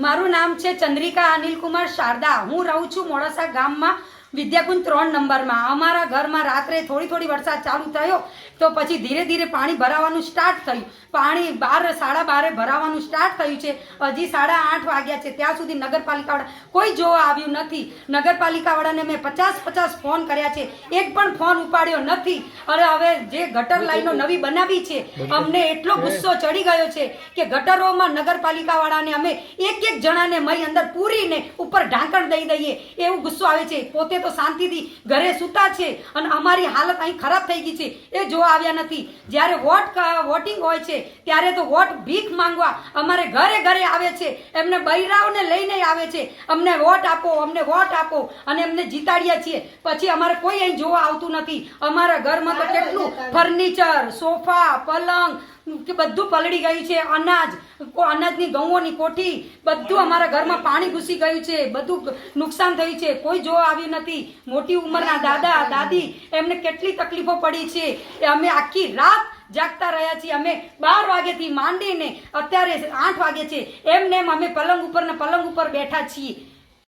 મારું નામ છે ચંદ્રિકા અનિલકુમાર શારદા. હું રહું છું મોડાસા ગામમાં વિદ્યાકુંજ ત્રણ નંબરમાં. અમારા ઘરમાં રાત્રે થોડી થોડી વરસાદ ચાલુ થયો તો પછી ધીરે ધીરે પાણી ભરાવાનું સ્ટાર્ટ થયું. પાણી બાર સાડા બારે ભરાવાનું સ્ટાર્ટ થયું છે. હજી સાડા આઠ વાગ્યા છે. ત્યાં સુધી નગરપાલિકાવાળા કોઈ જોવા આવ્યું નથી. નગરપાલિકાવાળાને મેં પચાસ પચાસ ફોન કર્યા છે. એક પણ ફોન ઉપાડ્યો નથી. અને હવે જે ગટર લાઈનો નવી બનાવી છે અમને એટલો ગુસ્સો ચડી ગયો છે કે ગટરોમાં નગરપાલિકાવાળાને અમે એક એક જણાને મય અંદર પૂરીને ઉપર ઢાંકણ દઈ દઈએ. એવું ગુસ્સો આવે છે. પોતે તો શાંતિથી ઘરે સૂતા છે અને અમારી હાલત અહીં ખરાબ થઈ ગઈ છે. એ જોવા આવ્યા નથી. જ્યારે વોટ વોટિંગ હોય છે ત્યારે તો વોટ ભીખ માંગવા અમારે ઘરે ઘરે આવે છે. એમને બૈરાઓને લઈને આવે છે. અમને વોટ આપો અમને વોટ આપો અને એમને જીતાડ્યા છીએ. પછી અમારે કોઈ અહીં જોવા આવતું નથી. અમારા ઘરમાં તો કેટલું ફર્નિચર સોફા પલંગ કે બધું પલળી ગયું છે, અનાજ અનાજની ઘઉંઓની કોઠી, બધું અમારા ઘરમાં પાણી ઘૂસી ગયું છે, બધું નુકસાન થયું છે. કોઈ જોવા આવ્યું નથી. મોટી ઉંમરના દાદા, દાદી, એમને કેટલી તકલીફો પડી છે. એ અમે આખી રાત જાગતા રહ્યા છીએ. અમે બાર વાગ્યાથી માંડીને અત્યારે આઠ વાગે છે. એમને એમ અમે પલંગ ઉપર ને પલંગ ઉપર બેઠા છીએ.